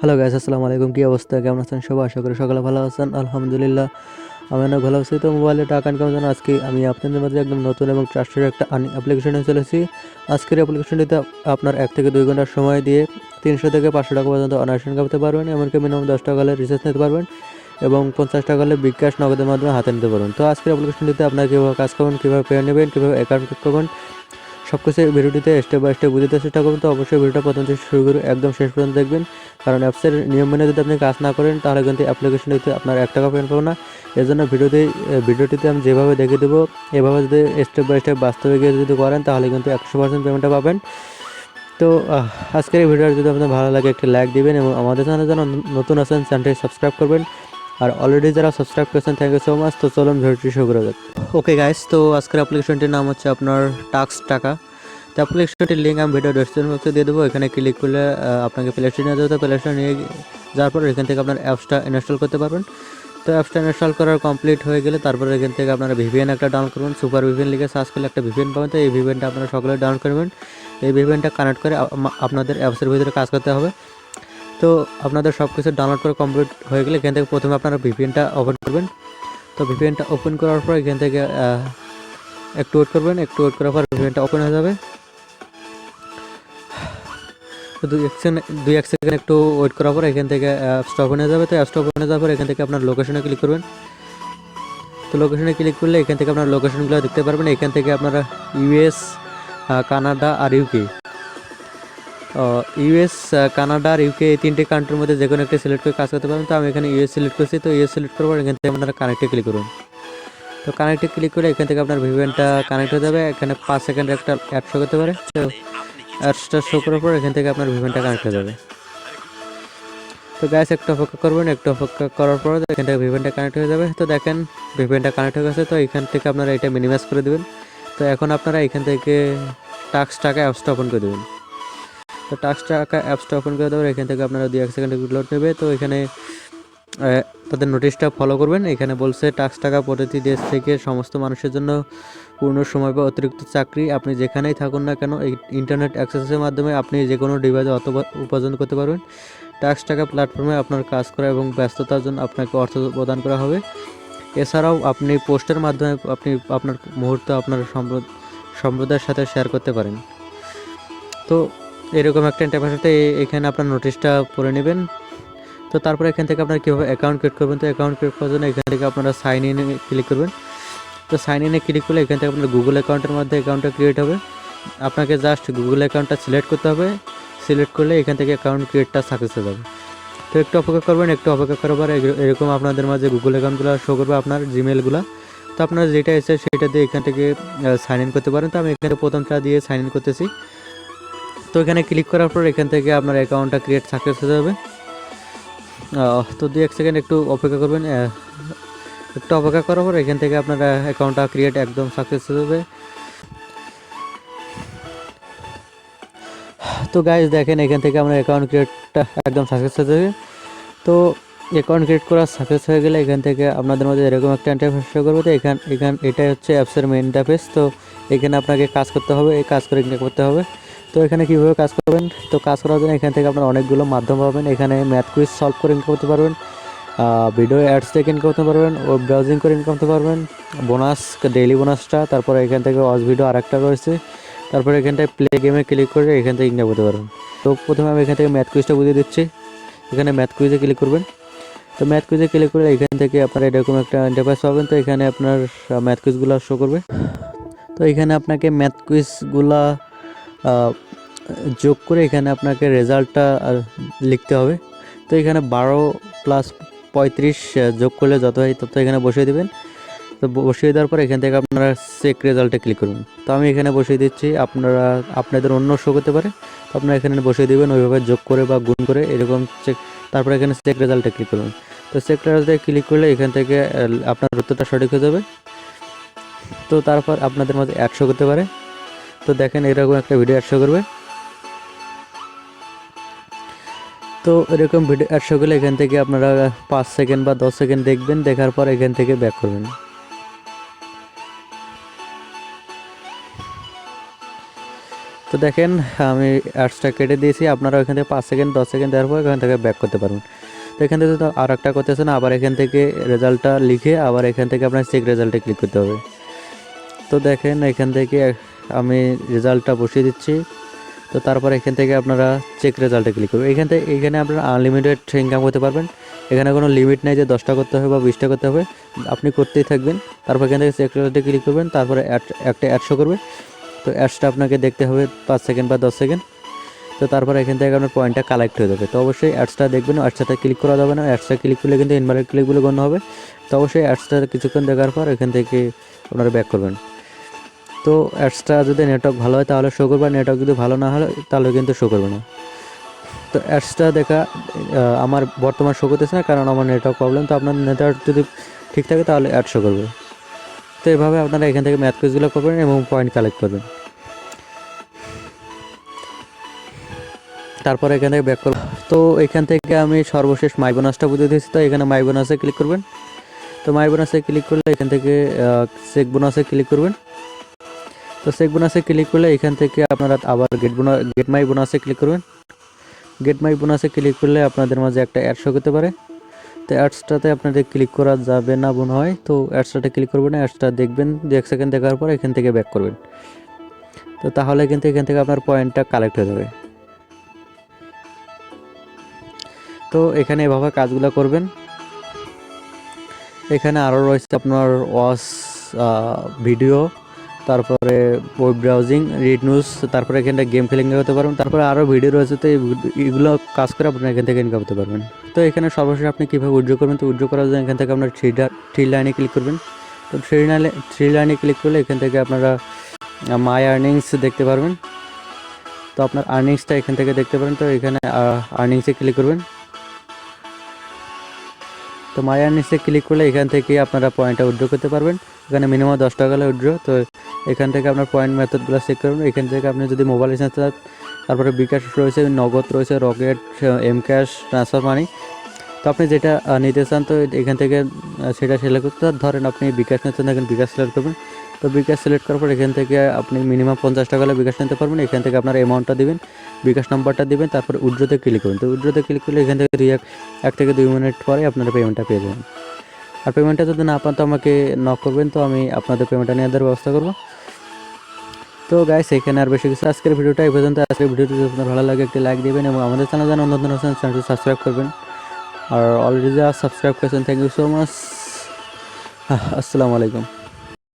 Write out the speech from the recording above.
Hello guys আসসালামু আলাইকুম, কী অবস্থা? কেমন আছেন সবাই? আশা করি সকালে ভালো আছেন। আলহামদুলিল্লাহ, আমি অনেক ভালো আছি। তো মোবাইলে টাকা ইনকাম জানা আজকে আমি আপনাদের মধ্যে একদম নতুন এবং ট্রাস্টেড একটা অ্যাপ্লিকেশনে চলেছি। আজকের অ্যাপ্লিকেশনটিতে আপনার এক থেকে দুই ঘণ্টার সময় দিয়ে তিনশো থেকে পাঁচশো টাকা পর্যন্ত অনার্স ইনকাম করতে পারবেন, এমনকি মিনিমাম দশ টাকা হলে রিচার্জ নিতে পারবেন এবং পঞ্চাশ টাকা হলে বিকাশ নগদের মাধ্যমে হাতে নিতে পারবেন। তো আজকের অ্যাপ্লিকেশনটিতে আপনার কীভাবে কাজ করবেন, কীভাবে পেয়ে নেবেন, কীভাবে অ্যাকাউন্ট করবেন সব কিছু ভিডিওটিতে স্টেপ বাই স্টেপ বুঝতে চেষ্টা করবেন, তো অবশ্যই ভিডিওটা প্রথম থেকে শুরু করে একদম শেষ পর্যন্ত দেখবেন। কারণ অ্যাপসের নিয়ম মেনে যদি আপনি কাজ না করেন, তাহলে কিন্তু অ্যাপ্লিকেশনটিতে আপনার এক টাকা পেমেন্ট পাবো না। এর জন্য ভিডিওতে ভিডিওটিতে আমি যেভাবে দেখে দেবো, এভাবে যদি স্টেপ বাই স্টেপ বাস্তবে গিয়ে যদি করেন, তাহলে কিন্তু একশো পার্সেন্ট পেমেন্টটা পাবেন। তো আজকের এই ভিডিওটা যদি আপনার ভালো লাগে, একটি লাইক দিবেন এবং আমাদের চ্যানেলে যেন নতুন আছেন, চ্যানেলটি সাবস্ক্রাইব করবেন। আর অলরেডি যারা সাবস্ক্রাইব করেছেন থ্যাংক ইউ সো মাচ তো চলুন ভিডিওটি শুরু করা যাক। ওকে গাইস তো আজকের অ্যাপ্লিকেশনটির নাম হচ্ছে আপনার টাক্স টাকা। তো অ্যাপ্লিকেশনটির লিঙ্ক আমি ভিডিও ডেসক্রিপশন বক্সে দিয়ে দেবো। এখানে ক্লিক করলে আপনাকে প্লে স্টোরে নিয়ে যাবে প্লে স্টোরে নিয়ে যাওয়ার পর এখান থেকে আপনার অ্যাপসটা ইনস্টল করতে পারবেন। তো অ্যাপসটা ইনস্টল করার কমপ্লিট হয়ে গেলে তারপরে এখান থেকে আপনারা ভিভিএন একটা ডাউনলোড করবেন। সুপার ভিভিএন লিখে সার্চ করলে একটা ভিভিএন পাবেন। তো এই ভিভিএনটা আপনারা সকলে ডাউনলোড করবেন এই ভিভিএনটা কানেক্ট করে আপনাদের অ্যাপসের ভিতরে কাজ করতে হবে। তো আপনাদের সব কিছু ডাউনলোড করে কমপ্লিট হয়ে গেলে এখান থেকে প্রথমে আপনারা ভিপিএনটা ওপেন করবেন। তো ভিপিএনটা ওপেন করার পর এখান থেকে একটু ওয়েট করবেন। একটু ওয়েট করার পর ভিপিএনটা ওপেন হয়ে যাবে। তো দুই এক সেকেন্ড দুই এক সেকেন্ড একটু ওয়েট করার পর এখান থেকে অ্যাপসটা ওপেন হয়ে যাবে। তো অ্যাপসটা ওপেন হয়ে যাওয়ার পর এখান থেকে আপনার লোকেশনে ক্লিক করবেন। তো লোকেশনে ক্লিক করলে এখান থেকে আপনার লোকেশনগুলো দেখতে পারবেন। এখান থেকে আপনারা ইউএস কানাডা আর ইউকে ইউএস কানাডা আর ইউকে এই তিনটে কান্ট্রির মধ্যে যে কোনো একটা সিলেক্ট করে কাজ করতে পারবেন। তো আমি এখানে ইউএস সিলেক্ট করছি। তো ইউএস সিলেক্ট করার এখান থেকে আপনারা কানেক্টে ক্লিক করুন। তো কানেক্টে ক্লিক করে এখান থেকে আপনার ভিভিএনটা কানেক্ট হয়ে যাবে। এখানে পাঁচ সেকেন্ড একটা অ্যাড শো করতে পারে। তো অ্যাডসটা শো করার পর এখান থেকে আপনার ভিভিএনটা কানেক্ট হয়ে যাবে। তো গ্যাস একটু অপেক্ষা করবেন, একটু অপেক্ষা করার পর এখান থেকে ভিভিএনটা কানেক্ট হয়ে যাবে। তো দেখেন ভিভিএনটা কানেক্ট হয়ে গেছে, তো এখান থেকে আপনারা এটা মিনিমাইজ করে দেবেন। তো এখন আপনারা এখান থেকে টাক্স টাকা অ্যাপসটা ওপেন করে দেবেন। তো টাক্স টাকা অ্যাপসটা ওপেন করে দেবেন এখান থেকে আপনারা দুই এক সেকেন্ডে লোড নেবে। তো এখানে তাদের নোটিশটা ফলো করবেন। এখানে বলছে টাক্স টাকা প্রতিটি দেশ থেকে সমস্ত মানুষের জন্য পূর্ণ সময় বা অতিরিক্ত চাকরি আপনি যেখানেই থাকুন না কেন, এই ইন্টারনেট অ্যাক্সেসের মাধ্যমে আপনি যে কোনো ডিভাইসে অত উপার্জন করতে পারবেন। ট্যাক্স টাকা প্ল্যাটফর্মে আপনার কাজ করা এবং ব্যস্ততার জন্য আপনাকে অর্থ প্রদান করা হবে। এছাড়াও আপনি পোস্টের মাধ্যমে আপনি আপনার মুহূর্ত আপনার সম্প্র- সম্প্রদায়ের সাথে শেয়ার করতে পারেন। তো এরকম একটা ইন্টারফেসে এখানে আপনার নোটিশটা পড়ে নেবেন। তো তারপরে এখান থেকে আপনার কীভাবে অ্যাকাউন্ট ক্রিয়েট করবেন, তো অ্যাকাউন্ট ক্রিয়েট করার জন্য এখান থেকে আপনারা সাইন ইনে ক্লিক করবেন। তো সাইন ইনে ক্লিক করলে এখান থেকে আপনার গুগল অ্যাকাউন্টের মধ্যে অ্যাকাউন্টটা ক্রিয়েট হবে। আপনাকে জাস্ট গুগল অ্যাকাউন্টটা সিলেক্ট করতে হবে। সিলেক্ট করলে এখান থেকে অ্যাকাউন্ট ক্রিয়েটটা সাকসেস হয়ে যাবে। তো একটু অপেক্ষা করবেন, একটু অপেক্ষা করার পর এরকম আপনাদের মাঝে গুগল অ্যাকাউন্টগুলো শো করবে আপনার জিমেলগুলো তো আপনার যেটা এসে সেটা দিয়ে এখান থেকে সাইন ইন করতে পারেন। তো আমি এখানে প্রথমটা দিয়ে সাইন ইন করতেছি। তো এখানে ক্লিক করার পর এখান থেকে আপনার অ্যাকাউন্টটা ক্রিয়েট সাকসেস হয়ে যাবে। তো দুই এক সেকেন্ড একটু অপেক্ষা করবেন। একটু অপেক্ষা করার পর এখান থেকে আপনার অ্যাকাউন্টটা ক্রিয়েট একদম সাকসেস যাবে। তো গাইজ দেখেন এখান থেকে আপনার অ্যাকাউন্ট ক্রিয়েটটা একদম সাকসেস হয়ে তো অ্যাকাউন্ট ক্রিয়েট করা সাকসেস হয়ে গেলে এখান থেকে আপনাদের মধ্যে এরকম একটা ইন্টারফেস করবে তো এখান এখান, এটাই হচ্ছে অ্যাপসের মেন ইন্টারফেস তো এখানে আপনাকে কাজ করতে হবে, এই কাজ করে করতে হবে। তো এখানে কীভাবে কাজ করবেন? তো কাজ করার জন্য এখান থেকে আপনার অনেকগুলো মাধ্যম পাবেন। এখানে ম্যাথ কুইজ সলভ করে করতে পারবেন। ভিডিও অ্যাডস থেকে ইনকাম করতে পারবেন ওয়েব ব্রাউজিং করে ইনকাম করতে পারবেন বোনাস ডেইলি বোনাসটা তারপরে এখান থেকে ওয়াচ ভিডিও আরেকটা রয়েছে, তারপরে এখানটায় প্লে গেমে ক্লিক করে এখান থেকে ইনকাম করতে পারবেন। তো প্রথমে আমি এখান থেকে ম্যাথ কুইজটা বুঝিয়ে দিচ্ছি, এখানে ম্যাথ কুইজে ক্লিক করবেন। তো ম্যাথ কুইজে ক্লিক করলে এখান থেকে আপনার এরকম একটা ইন্টারফেস পাবেন, তো এখানে আপনার ম্যাথ কুইজগুলো শো করবে। তো এখানে আপনাকে ম্যাথ কুইজগুলা যোগ করে এখানে আপনাকে রেজাল্টটা লিখতে হবে। তো এখানে বারো প্লাস পঁয়ত্রিশ যোগ করলে যত হয় তত এখানে বসিয়ে দেবেন। তো বসিয়ে দেওয়ার পর এখান থেকে আপনারা চেক রেজাল্টে ক্লিক করুন। তো আমি এখানে বসিয়ে দিচ্ছি, আপনারা, আপনাদের অন্য শো করতে পারে। তো আপনারা এখানে বসিয়ে দেবেন, ওইভাবে যোগ করে বা গুণ করে এরকম চেক তারপরে এখানে চেক রেজাল্টে ক্লিক করুন। তো চেক রেজাল্টে ক্লিক করলে এখান থেকে আপনার উত্তরটা সঠিক হয়ে যাবে। তো তারপর আপনাদের মধ্যে একশো করতে পারে। তো দেখেন এরকম একটা ভিডিও একশো করবে। তো এরকম ভিডিও একশো করলে এখান থেকে আপনারা পাঁচ সেকেন্ড বা দশ সেকেন্ড দেখবেন, দেখার পর এখান থেকে ব্যাক করবেন। তো দেখেন, আমি অ্যাডসটা কেটে দিয়েছি, আপনারা ওইখান থেকে পাঁচ সেকেন্ড দশ সেকেন্ড দেওয়ার পর এখান থেকে ব্যাক করতে পারবেন। তো এখান থেকে তো আর একটা করতেছেন আবার এখান থেকে রেজাল্টটা লিখে আবার এখান থেকে আপনার চেক রেজাল্টে ক্লিক করতে হবে। তো দেখেন, এখান থেকে আমি রেজাল্টটা বসিয়ে দিচ্ছি। তো তারপর এখান থেকে আপনারা চেক রেজাল্টে ক্লিক করবেন। এখান থেকে, এখানে আপনারা আনলিমিটেড ইনকাম করতে পারবেন। এখানে কোনো লিমিট নেই যে দশটা করতে হবে বা বিশটা করতে হবে। আপনি করতেই থাকবেন। তারপর এখান থেকে চেক রেজাল্টে ক্লিক করবেন। তারপরে একটা অ্যাডশো করবে। তো অ্যাডসটা আপনাকে দেখতে হবে পাঁচ সেকেন্ড বা দশ সেকেন্ড তো তারপর এখান থেকে আপনার পয়েন্টটা কালেক্ট হয়ে যাবে। তো অবশ্যই অ্যাডসটা দেখবেন অ্যাডসটাতে ক্লিক করা যাবে না। অ্যাডসটা ক্লিক করলে কিন্তু ইনভার্টেড ক্লিকগুলো গণ্য হবে। তো অবশ্যই অ্যাডসটা কিছুক্ষণ দেখার পর এখান থেকে আপনারা ব্যাক করবেন। তো অ্যাডসটা যদি নেটওয়ার্ক ভালো হয়, তাহলে শো করবে নেটওয়ার্ক যদি ভালো না হয়, তাহলে কিন্তু শো করবে না। তো অ্যাডসটা দেখা আমার বর্তমান শো করতেছে না, কারণ আমার নেটওয়ার্ক প্রবলেম তো আপনার নেটওয়ার্ক যদি ঠিক থাকে, তাহলে অ্যাড শো করবে। তো এভাবে আপনারা এখান থেকে ম্যাথ কুইজগুলো করবেন এবং পয়েন্ট কালেক্ট করবেন। তারপর এখান থেকে ব্যাক করব। তো এখান থেকে আমি সর্বশেষ মাই বোনাসটা বুঝে দিয়েছি, তো এখানে মাই বোনাসে ক্লিক করবেন। তো মাই বোনাসে ক্লিক করলে এখান থেকে চেক বোনাসে ক্লিক করবেন। তো চেক বোনাসে ক্লিক করলে এখান থেকে আপনারা আবার গেট বোনা গেট মাই বোনাসে ক্লিক করবেন। গেট মাই বোনাসে ক্লিক করলে আপনাদের মাঝে একটা অ্যাড শো করতে পারে। তো অ্যাডসটাতে আপনাদের ক্লিক করা যাবে না মনে হয়। তো অ্যাডসটাতে ক্লিক করবেন অ্যাডসটা দেখবেন, দু এক সেকেন্ড দেখার পর এখান থেকে ব্যাক করবেন। তো তাহলে কিন্তু এখান থেকে আপনার পয়েন্টটা কালেক্ট হয়ে যাবে। তো এখানে এভাবে কাজগুলো করবেন। এখানে আরও রয়েছে আপনার ওয়াস ভিডিও তারপরে ওয়েব ব্রাউজিং রিড নিউজ তারপরে এখানে গেম খেলে ইনকাম করতে পারবেন। তারপরে আরও ভিডিও রয়েছে, তো এই ভিড- এগুলো কাজ করে আপনারা এখান থেকে ইনকাম করতে পারবেন। তো এখানে সর্বশেষ আপনি কীভাবে উইড্রো করবেন, তো উইড্রো করার জন্য এখান থেকে আপনার থ্রি থ্রি লাইনে ক্লিক করবেন। তো থ্রি লাইনে থ্রি লাইনে ক্লিক করলে এখান থেকে আপনারা মাই আর্নিংস দেখতে পারবেন। তো আপনার আর্নিংসটা এখান থেকে দেখতে পারেন, তো এখানে আর্নিংসে ক্লিক করবেন। তো মায়ার নিচে ক্লিক করলে এখান থেকে আপনারা পয়েন্টটা উইড্রো করতে পারবেন। এখানে মিনিমাম দশ টাকা হলে উইড্রো তো এখান থেকে আপনার পয়েন্ট মেথডগুলো চেক করবেন এখান থেকে আপনি যদি মোবাইল রিচার্জ তারপরে বিকাশ রয়েছে, নগদ রয়েছে Rocket M cash transfer money তো আপনি যেটা নিতে চান, তো এখান থেকে সেটা সিলেক্ট করতে ধরেন আপনি বিকাশ নিতে চান এখানে বিকাশ সিলেক্ট করবেন। তো বিকাশ সিলেক্ট করার পর এখান থেকে আপনি মিনিমাম পঞ্চাশ টাকা হলে বিকাশ নিতে পারবেন। এখান থেকে আপনার অ্যামাউন্টটা দিবেন, বিকাশ নাম্বারটা দিবেন, তারপর উড্রোতে ক্লিক করবেন। তো উড্রোতে ক্লিক করলে এখান থেকে দুই এক থেকে দুই মিনিট পরে আপনারা পেমেন্টটা পেয়ে যাবেন। আর পেমেন্টটা যদি না পান তো আমাকে নক করবেন, তো আমি আপনাদের পেমেন্টটা নিয়ে দেওয়ার ব্যবস্থা করব। তো গাইস এখানে আর বেশি কিছু আজকের ভিডিওটা এই পর্যন্ত। আজকের ভিডিওটি যদি আপনার ভালো লাগে, একটি লাইক দিবেন এবং আমাদের চ্যানেল যেন অন্য নতুন হোসেন চ্যানেলটি সাবস্ক্রাইব করবেন। আর অলরেডি যা সাবস্ক্রাইব করেছেন থ্যাংক ইউ সো মাচ আসসালামু আলাইকুম।